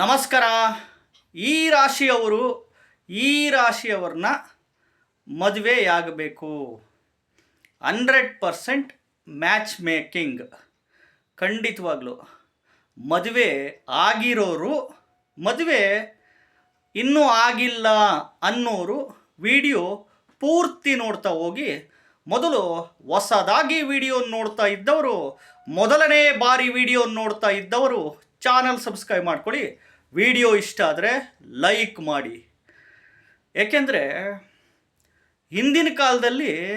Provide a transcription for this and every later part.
ನಮಸ್ಕಾರ. ಈ ರಾಶಿಯವರು, ಈ ರಾಶಿಯವರನ್ನ ಮದುವೆಯಾಗಬೇಕು. ಹಂಡ್ರೆಡ್ ಪರ್ಸೆಂಟ್ ಮ್ಯಾಚ್ ಮೇಕಿಂಗ್ ಖಂಡಿತವಾಗ್ಲೂ. ಮದುವೆ ಆಗಿರೋರು, ಮದುವೆ ಇನ್ನೂ ಆಗಿಲ್ಲ ಅನ್ನೋರು ವಿಡಿಯೋ ಪೂರ್ತಿ ನೋಡ್ತಾ ಹೋಗಿ, ಮೊದಲು ಹೊಸದಾಗಿ ವಿಡಿಯೋ ನೋಡ್ತಾ ಇದ್ದವರು, ಮೊದಲನೇ ಬಾರಿ ವಿಡಿಯೋ ನೋಡ್ತಾ ಇದ್ದವರು, ಚಾನಲ್ ಸಬ್ಸ್ಕ್ರೈಬ್ ಮಾಡ್ಕೊಳ್ಳಿ. ವಿಡಿಯೋ ಇಷ್ಟ ಆದರೆ ಲೈಕ್ ಮಾಡಿ. ಏಕೆಂದರೆ ಹಿಂದಿನ ಕಾಲದಲ್ಲಿ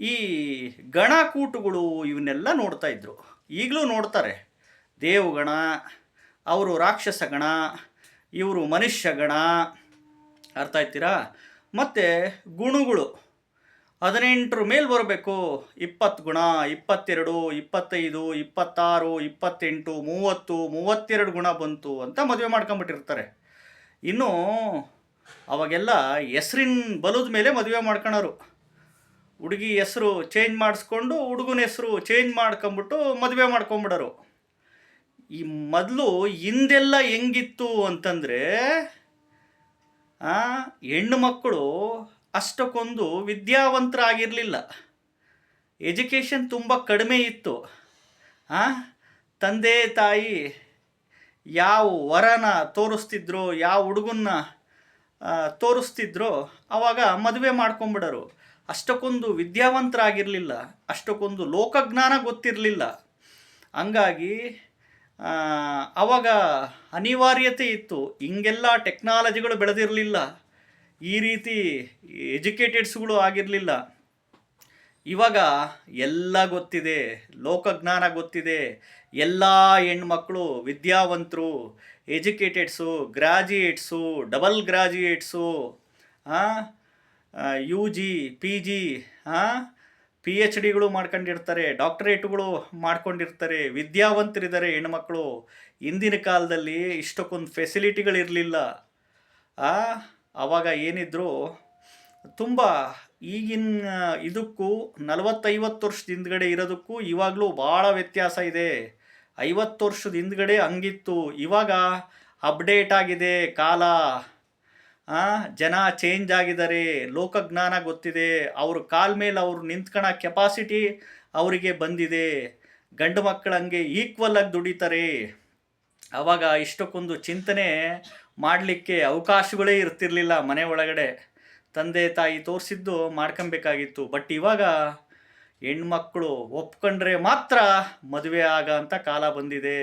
ಈ ಗಣಕೂಟಗಳು ಇವನ್ನೆಲ್ಲ ನೋಡ್ತಾ ಇದ್ರು. ಈಗಲೂ ನೋಡ್ತಾರೆ. ದೇವಗಣ, ಅವರು ರಾಕ್ಷಸ ಗಣ ಇವರು ಮನುಷ್ಯ ಗಣ ಅರ್ಥ ಆಯ್ತೀರಾ? ಮತ್ತು ಗುಣಗಳು. ಹದಿನೆಂಟರ ಮೇಲೆ ಬರಬೇಕು. ಇಪ್ಪತ್ತು ಗುಣ, ಇಪ್ಪತ್ತೆರಡು, ಇಪ್ಪತ್ತೈದು, ಇಪ್ಪತ್ತಾರು, ಇಪ್ಪತ್ತೆಂಟು, ಮೂವತ್ತು, ಮೂವತ್ತೆರಡು ಗುಣ ಬಂತು ಅಂತ ಮದುವೆ ಮಾಡ್ಕೊಂಬಿಟ್ಟಿರ್ತಾರೆ. ಇನ್ನು ಅವಾಗೆಲ್ಲ ಹೆಸ್ರಿನ ಬಲದ ಮೇಲೆ ಮದುವೆ ಮಾಡ್ಕೊಳೋರು ಹುಡುಗಿ ಹೆಸರು ಚೇಂಜ್ ಮಾಡಿಸ್ಕೊಂಡು ಹುಡುಗನ ಹೆಸರು ಚೇಂಜ್ ಮಾಡ್ಕೊಂಬಿಟ್ಟು ಮದುವೆ ಮಾಡ್ಕೊಂಬಿಡೋರು. ಈ ಮೊದಲು ಹಿಂದೆಲ್ಲ ಹೆಂಗಿತ್ತು ಅಂತಂದರೆ ಹೆಣ್ಣು ಮಕ್ಕಳು ಅಷ್ಟಕ್ಕೊಂದು ವಿದ್ಯಾವಂತರಾಗಿರಲಿಲ್ಲ. ಎಜುಕೇಷನ್ ತುಂಬ ಕಡಿಮೆ ಇತ್ತು. ತಂದೆ, ತಾಯಿ ಯಾವ ವರನ ತೋರಿಸ್ತಿದ್ರು, ಯಾವ ಹುಡುಗನ್ನ ತೋರಿಸ್ತಿದ್ರು ಆವಾಗ ಮದುವೆ ಮಾಡ್ಕೊಂಬಿಡೋರು. ಅಷ್ಟಕ್ಕೊಂದು ವಿದ್ಯಾವಂತರಾಗಿರಲಿಲ್ಲ. ಅಷ್ಟಕ್ಕೊಂದು ಲೋಕಜ್ಞಾನ ಗೊತ್ತಿರಲಿಲ್ಲ. ಹಂಗಾಗಿ ಆವಾಗ ಅನಿವಾರ್ಯತೆ ಇತ್ತು. ಹಿಂಗೆಲ್ಲ ಟೆಕ್ನಾಲಜಿಗಳು ಬೆಳೆದಿರಲಿಲ್ಲ. ಈ ರೀತಿ ಎಜುಕೇಟೆಡ್ಸ್ಗಳು ಆಗಿರಲಿಲ್ಲ. ಇವಾಗ ಎಲ್ಲ ಗೊತ್ತಿದೆ, ಲೋಕಜ್ಞಾನ ಗೊತ್ತಿದೆ, ಎಲ್ಲ ಹೆಣ್ಮಕ್ಳು ವಿದ್ಯಾವಂತರು, educateds, graduates, double graduates U G, P G P H ಡಿಗಳು ಮಾಡ್ಕೊಂಡಿರ್ತಾರೆ, ಡಾಕ್ಟರೇಟ್ಗಳು ಮಾಡ್ಕೊಂಡಿರ್ತಾರೆ, ವಿದ್ಯಾವಂತರಿದ್ದಾರೆ ಹೆಣ್ಮಕ್ಳು. ಹಿಂದಿನ ಕಾಲದಲ್ಲಿ ಇಷ್ಟಕ್ಕೊಂದು ಫೆಸಿಲಿಟಿಗಳಿರಲಿಲ್ಲ ಆವಾಗ ಏನಿದ್ರು ತುಂಬ ಈಗಿನ ಇದಕ್ಕೂ ನಲವತ್ತೈವತ್ತು ವರ್ಷದ ಹಿಂದ್ಗಡೆ ಇರೋದಕ್ಕೂ ಇವಾಗಲೂ ಭಾಳ ವ್ಯತ್ಯಾಸ ಇದೆ. ಐವತ್ತು ವರ್ಷದ ಹಿಂದ್ಗಡೆ ಹಂಗಿತ್ತು. ಇವಾಗ ಅಪ್ಡೇಟ್ ಆಗಿದೆ ಕಾಲ. ಜನ ಚೇಂಜ್ ಆಗಿದ್ದಾರೆ. ಲೋಕಜ್ಞಾನ ಗೊತ್ತಿದೆ. ಅವ್ರ ಕಾಲ ಮೇಲೆ ಅವ್ರು ನಿಂತ್ಕೊಳ ಕೆಪಾಸಿಟಿ ಅವರಿಗೆ ಬಂದಿದೆ. ಗಂಡು ಮಕ್ಕಳು ಹಂಗೆ ಈಕ್ವಲ್ ಆಗಿ ದುಡಿತಾರೆ. ಆವಾಗ ಇಷ್ಟಕ್ಕೊಂದು ಚಿಂತನೆ ಮಾಡಲಿಕ್ಕೆ ಅವಕಾಶಗಳೇ ಇರ್ತಿರ್ಲಿಲ್ಲ ಮನೆ ಒಳಗಡೆ. ತಂದೆ ತಾಯಿ ತೋರಿಸಿದ್ದು ಮಾಡ್ಕೊಬೇಕಾಗಿತ್ತು. ಬಟ್ ಇವಾಗ ಹೆಣ್ಮಕ್ಳು ಒಪ್ಕೊಂಡ್ರೆ ಮಾತ್ರ ಮದುವೆ ಆಗ ಅಂತ ಕಾಲ ಬಂದಿದೆ.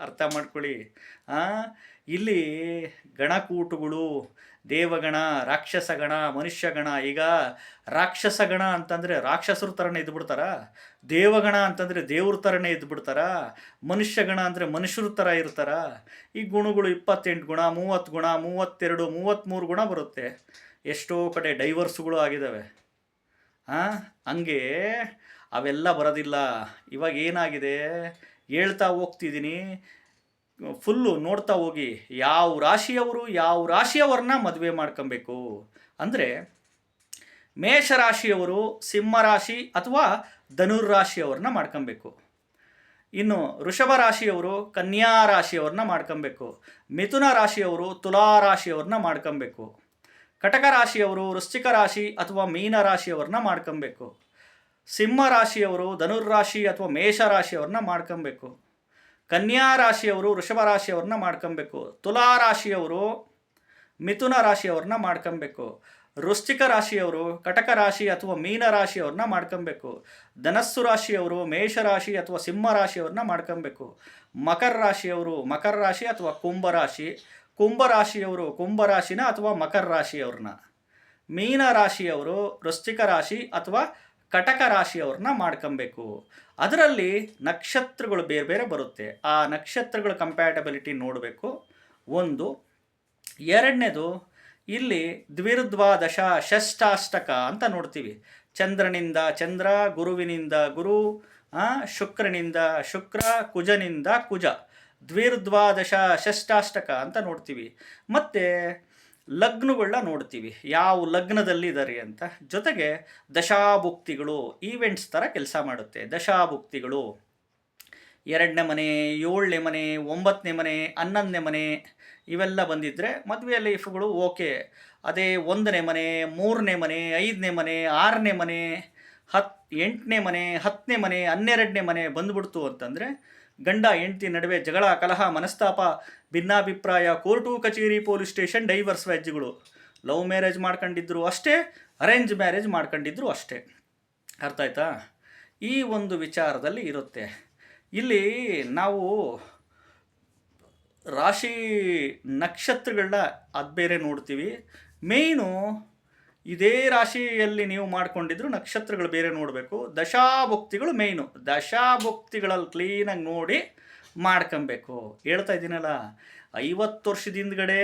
ಅರ್ಥ ಮಾಡ್ಕೊಳ್ಳಿ. ಇಲ್ಲಿ ಗಣಕೂಟಗಳು, ದೇವಗಣ, ರಾಕ್ಷಸಗಣ, ಮನುಷ್ಯಗಣ, ಈಗ ರಾಕ್ಷಸಗಣ ಅಂತಂದರೆ ರಾಕ್ಷಸರು ಥರನೇ ಇದ್ಬಿಡ್ತಾರ? ದೇವಗಣ ಅಂತಂದರೆ ದೇವ್ರ ಥರನೇ ಇದ್ಬಿಡ್ತಾರ ಮನುಷ್ಯಗಣ ಅಂದರೆ ಮನುಷ್ಯರ ಥರ ಇರ್ತಾರ? ಈ ಗುಣಗಳು ಇಪ್ಪತ್ತೆಂಟು ಗುಣ, ಮೂವತ್ತು ಗುಣ, ಮೂವತ್ತೆರಡು ಮೂವತ್ತ್ಮೂರು ಗುಣ ಬರುತ್ತೆ. ಎಷ್ಟೋ ಕಡೆ ಡೈವರ್ಸ್ಗಳು ಆಗಿದ್ದಾವೆ ಹಾಂ ಹಂಗೆ ಅವೆಲ್ಲ ಬರೋದಿಲ್ಲ. ಇವಾಗ ಏನಾಗಿದೆ? ಹೇಳ್ತಾ ಹೋಗ್ತಿದ್ದೀನಿ. ಫುಲ್ಲು ನೋಡ್ತಾ ಹೋಗಿ. ಯಾವ ರಾಶಿಯವರು ಯಾವ ರಾಶಿಯವರನ್ನ ಮದುವೆ ಮಾಡ್ಕೊಬೇಕು? ಅಂದರೆ ಮೇಷರಾಶಿಯವರು, ಸಿಂಹರಾಶಿ ಅಥವಾ ಧನುರ್ರಾಶಿಯವ್ರನ್ನ ಮಾಡ್ಕೊಬೇಕು. ಇನ್ನು ವೃಷಭ ರಾಶಿಯವರು ಕನ್ಯಾ ರಾಶಿಯವ್ರನ್ನ ಮಾಡ್ಕೊಬೇಕು. ಮಿಥುನ ರಾಶಿಯವರು ತುಲಾ ರಾಶಿಯವ್ರನ್ನ ಮಾಡ್ಕೊಬೇಕು. ಕಟಕ ರಾಶಿಯವರು ವೃಶ್ಚಿಕ ರಾಶಿ ಅಥವಾ ಮೀನ ರಾಶಿಯವ್ರನ್ನ ಮಾಡ್ಕೊಬೇಕು. ಸಿಂಹ ರಾಶಿಯವರು ಧನುರ್ರಾಶಿ ಅಥವಾ ಮೇಷ ರಾಶಿಯವ್ರನ್ನ ಮಾಡ್ಕೊಬೇಕು. ಕನ್ಯಾ ರಾಶಿಯವರು ವೃಷಭ ರಾಶಿಯವ್ರನ್ನ ಮಾಡ್ಕೊಬೇಕು. ತುಲಾ ರಾಶಿಯವರು ಮಿಥುನ ರಾಶಿಯವ್ರನ್ನ ಮಾಡ್ಕೊಬೇಕು. ವೃಶ್ಚಿಕ ರಾಶಿಯವರು, ಕಟಕ ರಾಶಿ ಅಥವಾ ಮೀನ ರಾಶಿಯವ್ರನ್ನ ಮಾಡ್ಕೊಬೇಕು. ಧನಸ್ಸು ರಾಶಿಯವರು, ಮೇಷ ರಾಶಿ ಅಥವಾ ಸಿಂಹ ರಾಶಿಯವ್ರನ್ನ ಮಾಡ್ಕೊಬೇಕು. ಮಕರ ರಾಶಿಯವರು, ಮಕರ ರಾಶಿ ಅಥವಾ ಕುಂಭ ರಾಶಿ? ಕುಂಭ ರಾಶಿಯವರು ಕುಂಭ ರಾಶಿನ ಅಥವಾ ಮಕರ ರಾಶಿಯವ್ರನ್ನ? ಮೀನ ರಾಶಿಯವರು ವೃಶ್ಚಿಕ ರಾಶಿ ಅಥವಾ ಕಟಕ ರಾಶಿಯವ್ರನ್ನ ಮಾಡ್ಕೊಬೇಕು. ಅದರಲ್ಲಿ ನಕ್ಷತ್ರಗಳು ಬೇರೆ ಬೇರೆ ಬರುತ್ತೆ. ಆ ನಕ್ಷತ್ರಗಳ ಕಂಪ್ಯಾಟಬಿಲಿಟಿ ನೋಡಬೇಕು. ಒಂದು, ಎರಡನೇದು ಇಲ್ಲಿ ದ್ವಿರ್ದ್ವಾದಶ ಷಷ್ಠಾಷ್ಟಕ ಅಂತ ನೋಡ್ತೀವಿ. ಚಂದ್ರನಿಂದ ಚಂದ್ರ, ಗುರುವಿನಿಂದ ಗುರು ಶುಕ್ರನಿಂದ ಶುಕ್ರ, ಕುಜನಿಂದ ಕುಜ. ದ್ವಿರ್ದ್ವಾದಶ ಷಷ್ಠಾಷ್ಟಕ ಅಂತ ನೋಡ್ತೀವಿ. ಮತ್ತು ಲಗ್ನಗಳನ್ನ ನೋಡ್ತೀವಿ. ಯಾವ ಲಗ್ನದಲ್ಲಿ ಇದ್ದಾರೆ ಅಂತ. ಜೊತೆಗೆ ದಶಾಭುಕ್ತಿಗಳು, ಈವೆಂಟ್ಸ್ ಥರ ಕೆಲಸ ಮಾಡುತ್ತೆ. ದಶಾಭುಕ್ತಿಗಳು. ಎರಡನೇ ಮನೆ, ಏಳನೇ ಮನೆ, ಒಂಬತ್ತನೇ ಮನೆ, ಹನ್ನೊಂದನೇ ಮನೆ ಇವೆಲ್ಲ ಬಂದಿದ್ದರೆ ಮದುವೆ ಲೈಫ್ಗಳು ಓಕೆ ಅದೇ ಒಂದನೇ ಮನೆ, ಮೂರನೇ ಮನೆ, ಐದನೇ ಮನೆ, ಆರನೇ ಮನೆ ಹತ್ತು ಎಂಟನೇ ಮನೆ, ಹತ್ತನೇ ಮನೆ, ಹನ್ನೆರಡನೇ ಮನೆ ಬಂದ್ಬಿಡ್ತು ಅಂತಂದರೆ ಗಂಡ, ಹೆಂಡತಿ ನಡುವೆ ಜಗಳ, ಕಲಹ, ಮನಸ್ತಾಪ, ಭಿನ್ನಾಭಿಪ್ರಾಯ ಕೋರ್ಟು ಕಚೇರಿ ಪೊಲೀಸ್ ಸ್ಟೇಷನ್ ಡೈವರ್ಸ್ ವ್ಯಾಜ್ಯಗಳು ಲವ್ ಮ್ಯಾರೇಜ್ ಮಾಡ್ಕೊಂಡಿದ್ರು ಅಷ್ಟೇ ಅರೇಂಜ್ ಮ್ಯಾರೇಜ್ ಮಾಡ್ಕೊಂಡಿದ್ರು ಅಷ್ಟೇ. ಅರ್ಥ ಆಯ್ತಾ? ಈ ಒಂದು ವಿಚಾರದಲ್ಲಿ ಇರುತ್ತೆ. ಇಲ್ಲಿ ನಾವು ರಾಶಿ ನಕ್ಷತ್ರಗಳನ್ನ ಅದು ಬೇರೆ ನೋಡ್ತೀವಿ. ಮೇಯ್ನು ಇದೇ ರಾಶಿಯಲ್ಲಿ ನೀವು ಮಾಡ್ಕೊಂಡಿದ್ರು ನಕ್ಷತ್ರಗಳು ಬೇರೆ ನೋಡಬೇಕು. ದಶಾಭುಕ್ತಿಗಳು ಮೇಯ್ನು. ದಶಾಭುಕ್ತಿಗಳಲ್ಲಿ ಕ್ಲೀನಾಗಿ ನೋಡಿ ಮಾಡ್ಕೊಬೇಕು. ಹೇಳ್ತಾ ಇದ್ದೀನಲ್ಲ, ಐವತ್ತು ವರ್ಷದ ಹಿಂದ್ಗಡೆ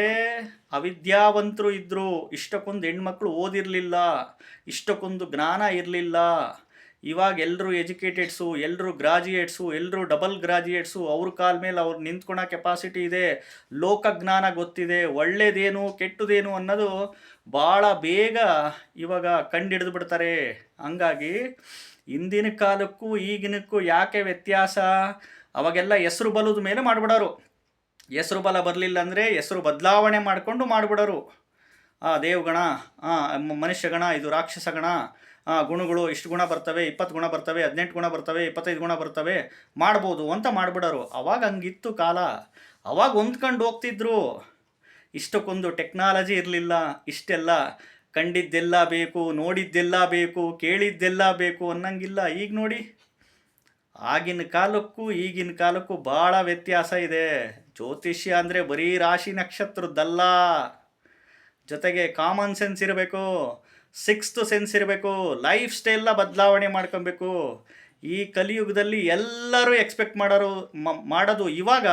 ಅವಿದ್ಯಾವಂತರು ಇದ್ದರು ಇಷ್ಟಕ್ಕೊಂದು ಹೆಣ್ಮಕ್ಳು ಓದಿರಲಿಲ್ಲ. ಇಷ್ಟಕ್ಕೊಂದು ಜ್ಞಾನ ಇರಲಿಲ್ಲ. ಇವಾಗ ಎಲ್ಲರೂ ಎಜುಕೇಟೆಡ್ಸು ಎಲ್ಲರೂ ಗ್ರಾಜುಯೇಟ್ಸು ಎಲ್ಲರೂ ಡಬಲ್ ಗ್ರಾಜುಯೇಟ್ಸು, ಅವ್ರ ಕಾಲ ಮೇಲೆ ಅವ್ರು ನಿಂತ್ಕೊಳೋ ಕೆಪಾಸಿಟಿ ಇದೆ. ಲೋಕಜ್ಞಾನ ಗೊತ್ತಿದೆ. ಒಳ್ಳೇದೇನು, ಕೆಟ್ಟದೇನು ಅನ್ನೋದು ಭಾಳ ಬೇಗ ಇವಾಗ ಕಂಡಿಡಿದು ಬಿಡ್ತಾರೆ ಹಂಗಾಗಿ ಹಿಂದಿನ ಕಾಲಕ್ಕೂ ಈಗಿನಕ್ಕೂ ಯಾಕೆ ವ್ಯತ್ಯಾಸ? ಅವಾಗೆಲ್ಲ ಹೆಸರು ಬಲದ ಮೇಲೆ ಮಾಡಿಬಿಡೋರು. ಹೆಸರು ಬಲ ಬರಲಿಲ್ಲ ಅಂದರೆ ಹೆಸರು ಬದಲಾವಣೆ ಮಾಡಿಕೊಂಡು ಮಾಡಿಬಿಡೋರು. ದೇವಗಣ ಆ ಮನುಷ್ಯಗಣ ಇದು ರಾಕ್ಷಸಗಣ ಆ, ಗುಣಗಳು ಇಷ್ಟು ಗುಣ ಬರ್ತವೆ ಇಪ್ಪತ್ತು ಗುಣ ಬರ್ತವೆ ಹದಿನೆಂಟು ಗುಣ ಬರ್ತವೆ ಇಪ್ಪತ್ತೈದು ಗುಣ ಬರ್ತವೆ ಮಾಡ್ಬೋದು ಅಂತ ಮಾಡಿಬಿಡೋರು. ಅವಾಗ ಹಂಗಿತ್ತು ಕಾಲ. ಅವಾಗ ಹೊಂದ್ಕೊಂಡು ಹೋಗ್ತಿದ್ರು. ಇಷ್ಟಕ್ಕೊಂದು ಟೆಕ್ನಾಲಜಿ ಇರಲಿಲ್ಲ. ಇಷ್ಟೆಲ್ಲ ಕಂಡಿದ್ದೆಲ್ಲ ಬೇಕು ನೋಡಿದ್ದೆಲ್ಲ ಬೇಕು ಕೇಳಿದ್ದೆಲ್ಲ ಬೇಕು ಅನ್ನಂಗಿಲ್ಲ. ಈಗ ನೋಡಿ. ಆಗಿನ ಕಾಲಕ್ಕೂ ಈಗಿನ ಕಾಲಕ್ಕೂ ಭಾಳ ವ್ಯತ್ಯಾಸ ಇದೆ. ಜ್ಯೋತಿಷ್ಯ ಅಂದರೆ ಬರೀ ರಾಶಿ ನಕ್ಷತ್ರದ್ದಲ್ಲ. ಜೊತೆಗೆ ಕಾಮನ್ ಸೆನ್ಸ್ ಇರಬೇಕು ಸಿಕ್ಸ್ತ್ ಸೆನ್ಸ್ ಇರಬೇಕು ಲೈಫ್ ಸ್ಟೈಲ್ನ ಬದಲಾವಣೆ ಮಾಡ್ಕೊಬೇಕು. ಈ ಕಲಿಯುಗದಲ್ಲಿ ಎಲ್ಲರೂ ಎಕ್ಸ್ಪೆಕ್ಟ್ ಮಾಡೋರು ಮಾಡೋದು ಇವಾಗ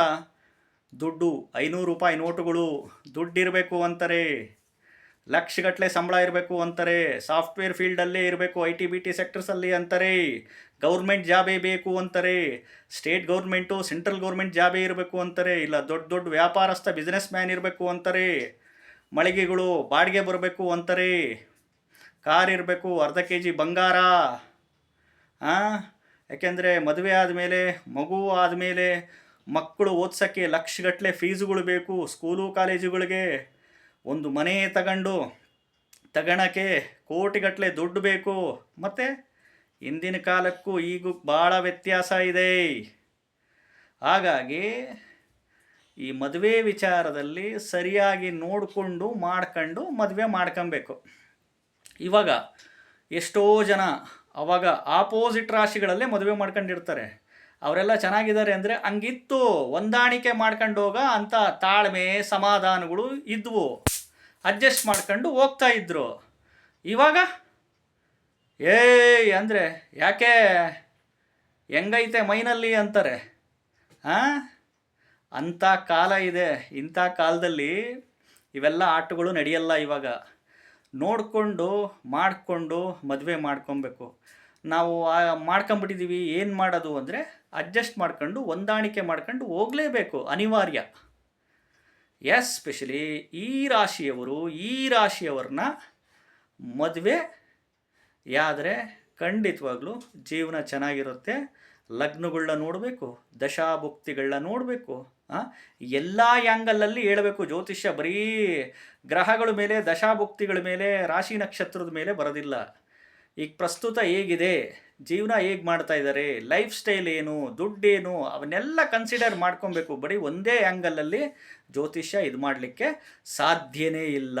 ದುಡ್ಡು, ಐನೂರು ರೂಪಾಯಿ ನೋಟುಗಳು, ದುಡ್ಡಿರಬೇಕು ಅಂತಾರೆ. ಲಕ್ಷಗಟ್ಟಲೆ ಸಂಬಳ ಇರಬೇಕು ಅಂತಾರೆ. ಸಾಫ್ಟ್ವೇರ್ ಫೀಲ್ಡಲ್ಲೇ ಇರಬೇಕು, ಐ ಟಿ, ಬಿ, ಟಿ ಸೆಕ್ಟರ್ಸಲ್ಲಿ ಅಂತಾರೆ. ಗೌರ್ಮೆಂಟ್ ಜಾಬೇ ಬೇಕು ಅಂತಾರೆ. ಸ್ಟೇಟ್ ಗೌರ್ಮೆಂಟು, ಸೆಂಟ್ರಲ್ ಗೌರ್ಮೆಂಟ್ ಜಾಬೇ ಇರಬೇಕು ಅಂತಾರೆ. ಇಲ್ಲ ದೊಡ್ಡ ದೊಡ್ಡ ವ್ಯಾಪಾರಸ್ಥ ಬಿಸ್ನೆಸ್ ಮ್ಯಾನ್ ಇರಬೇಕು ಅಂತಾರೆ. ಮಳಿಗೆಗಳು ಬಾಡಿಗೆ ಬರಬೇಕು ಅಂತಾರೆ. ಕಾರ್ ಇರಬೇಕು, ಅರ್ಧ ಕೆ ಜಿ ಬಂಗಾರ. ಹಾಂ ಯಾಕೆಂದರೆ ಮದುವೆ ಆದಮೇಲೆ, ಮಗು ಆದಮೇಲೆ ಮಕ್ಕಳು ಓದ್ಸೋಕ್ಕೆ ಲಕ್ಷಗಟ್ಟಲೆ ಫೀಸುಗಳು ಬೇಕು ಸ್ಕೂಲು, ಕಾಲೇಜುಗಳಿಗೆ. ಒಂದು ಮನೆ ತಗೊಂಡು ತಗೊಳಕ್ಕೆ ಕೋಟಿಗಟ್ಟಲೆ ದುಡ್ಡು ಬೇಕು. ಮತ್ತು ಇಂದಿನ ಕಾಲಕ್ಕೂ ಈಗೂ ಭಾಳ ವ್ಯತ್ಯಾಸ ಇದೆ. ಹಾಗಾಗಿ ಈ ಮದುವೆ ವಿಚಾರದಲ್ಲಿ ಸರಿಯಾಗಿ ನೋಡಿಕೊಂಡು ಮಾಡ್ಕೊಂಡು ಮದುವೆ ಮಾಡ್ಕೊಬೇಕು. ಇವಾಗ ಎಷ್ಟೋ ಜನ ಅವಾಗ ಆಪೋಸಿಟ್ ರಾಶಿಗಳಲ್ಲೇ ಮದುವೆ ಮಾಡ್ಕೊಂಡಿರ್ತಾರೆ. ಅವರೆಲ್ಲ ಚೆನ್ನಾಗಿದ್ದಾರೆ ಅಂದರೆ ಹಂಗಿತ್ತು, ಹೊಂದಾಣಿಕೆ ಮಾಡ್ಕೊಂಡು ಹೋಗ ಅಂತ ತಾಳ್ಮೆ, ಸಮಾಧಾನಗಳು ಇದ್ವು. ಅಡ್ಜಸ್ಟ್ ಮಾಡ್ಕೊಂಡು ಹೋಗ್ತಾ ಇದ್ರು. ಇವಾಗ ಏಯ್ ಅಂದರೆ ಯಾಕೆ ಹೆಂಗೈತೆ ಮೈನಲ್ಲಿ ಅಂತಾರೆ? ಹಾಂ ಅಂಥ ಕಾಲ ಇದೆ, ಇಂಥ ಕಾಲದಲ್ಲಿ ಇವೆಲ್ಲ ಆಟಗಳು ನಡೆಯಲ್ಲ ಇವಾಗ. ನೋಡಿಕೊಂಡು, ಮಾಡಿಕೊಂಡು, ಮದುವೆ ಮಾಡ್ಕೊಬೇಕು. ನಾವು ಮಾಡ್ಕೊಂಬಿಟ್ಟಿದ್ದೀವಿ ಏನು ಮಾಡೋದು ಅಂದರೆ ಅಡ್ಜಸ್ಟ್ ಮಾಡ್ಕೊಂಡು, ಹೊಂದಾಣಿಕೆ ಮಾಡ್ಕೊಂಡು ಹೋಗಲೇಬೇಕು, ಅನಿವಾರ್ಯ. ಎಸ್ಪೆಷಲಿ ಈ ರಾಶಿಯವರು, ಈ ರಾಶಿಯವ್ರನ್ನ ಮದುವೆ, ಯಾದರೆ ಖಂಡಿತವಾಗ್ಲೂ ಜೀವನ ಚೆನ್ನಾಗಿರುತ್ತೆ. ಲಗ್ನಗಳನ್ನ ನೋಡಬೇಕು ದಶಾಭುಕ್ತಿಗಳನ್ನ ನೋಡಬೇಕು ಎಲ್ಲ ಆ್ಯಂಗಲಲ್ಲಿ ಹೇಳಬೇಕು ಜ್ಯೋತಿಷ್ಯ. ಬರೀ ಗ್ರಹಗಳ ಮೇಲೆ, ದಶಾಭುಕ್ತಿಗಳ ಮೇಲೆ, ರಾಶಿ ನಕ್ಷತ್ರದ ಮೇಲೆ ಬರೋದಿಲ್ಲ. ಈಗ ಪ್ರಸ್ತುತ ಹೇಗಿದೆ? ಜೀವನ ಹೇಗೆ ಮಾಡ್ತಾ ಇದ್ದಾರೆ? ಲೈಫ್ ಸ್ಟೈಲ್ ಏನು? ದುಡ್ಡೇನು? ಅವನ್ನೆಲ್ಲ ಕನ್ಸಿಡರ್ ಮಾಡ್ಕೊಬೇಕು. ಬರೀ ಒಂದೇ ಆ್ಯಂಗಲಲ್ಲಿ ಜ್ಯೋತಿಷ್ಯ ಇದು ಮಾಡಲಿಕ್ಕೆ ಸಾಧ್ಯನೇ ಇಲ್ಲ.